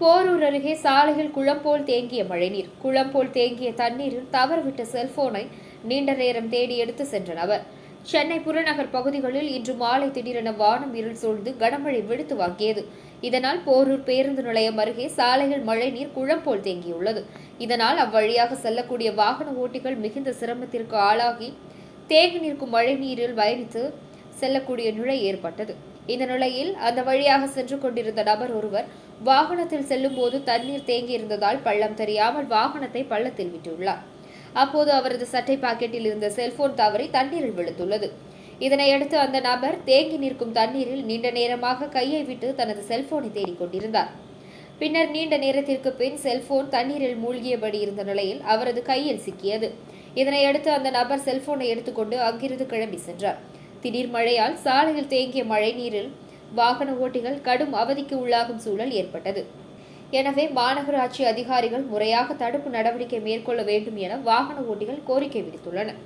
போரூர் அருகே சாலையில் குளம் போல் தேங்கிய மழைநீர். குளம் போல் தேங்கிய தண்ணீரில் தவறவிட்ட செல்போனை நீண்ட நேரம் தேடி எடுத்து சென்ற நபர் சென்னை புறநகர் பகுதிகளில் இன்று மாலை திடீரென வானம் இருள் சூழ்ந்து கனமழை வெளுத்து வாங்கியது. இதனால் போரூர் பேருந்து நிலையம் அருகே சாலையில் மழைநீர் குளம் போல் தேங்கியுள்ளது. இதனால் அவ்வழியாக செல்லக்கூடிய வாகன ஓட்டிகள் மிகுந்த சிரமத்திற்கு ஆளாகி தேங்கி நிற்கும் மழைநீரில் பயணித்து செல்லக்கூடிய நிலை ஏற்பட்டது. இந்த நிலையில் அந்த வழியாக சென்று கொண்டிருந்த நபர் ஒருவர் வாகனத்தில் செல்லும் போது தண்ணீர் தேங்கியிருந்ததால் பள்ளம் தெரியாமல் வாகனத்தை பள்ளத்தில் விட்டுள்ளார். அப்போது அவரது சட்டை பாக்கெட்டில் இருந்த செல்போன் தவறி தண்ணீரில் விழுந்துள்ளது. இதனையடுத்து அந்த நபர் தேங்கி நிற்கும் தண்ணீரில் நீண்ட நேரமாக கையை விட்டு தனது செல்போனை தேடிக் கொண்டிருந்தார். பின்னர் நீண்ட நேரத்திற்கு பின் செல்போன் தண்ணீரில் மூழ்கியபடி இருந்த நிலையில் அவரது கையில் சிக்கியது. இதனையடுத்து அந்த நபர் செல்போனை எடுத்துக்கொண்டு அங்கிருந்து கிளம்பி சென்றார். திடீர் மழையால் சாலையில் தேங்கிய மழை நீரில் வாகன ஓட்டிகள் கடும் அவதிக்கு உள்ளாகும் சூழல் ஏற்பட்டது. எனவே மாநகராட்சி அதிகாரிகள் முறையாக தடுப்பு நடவடிக்கை மேற்கொள்ள வேண்டும் என வாகன ஓட்டிகள் கோரிக்கை விடுத்துள்ளனர்.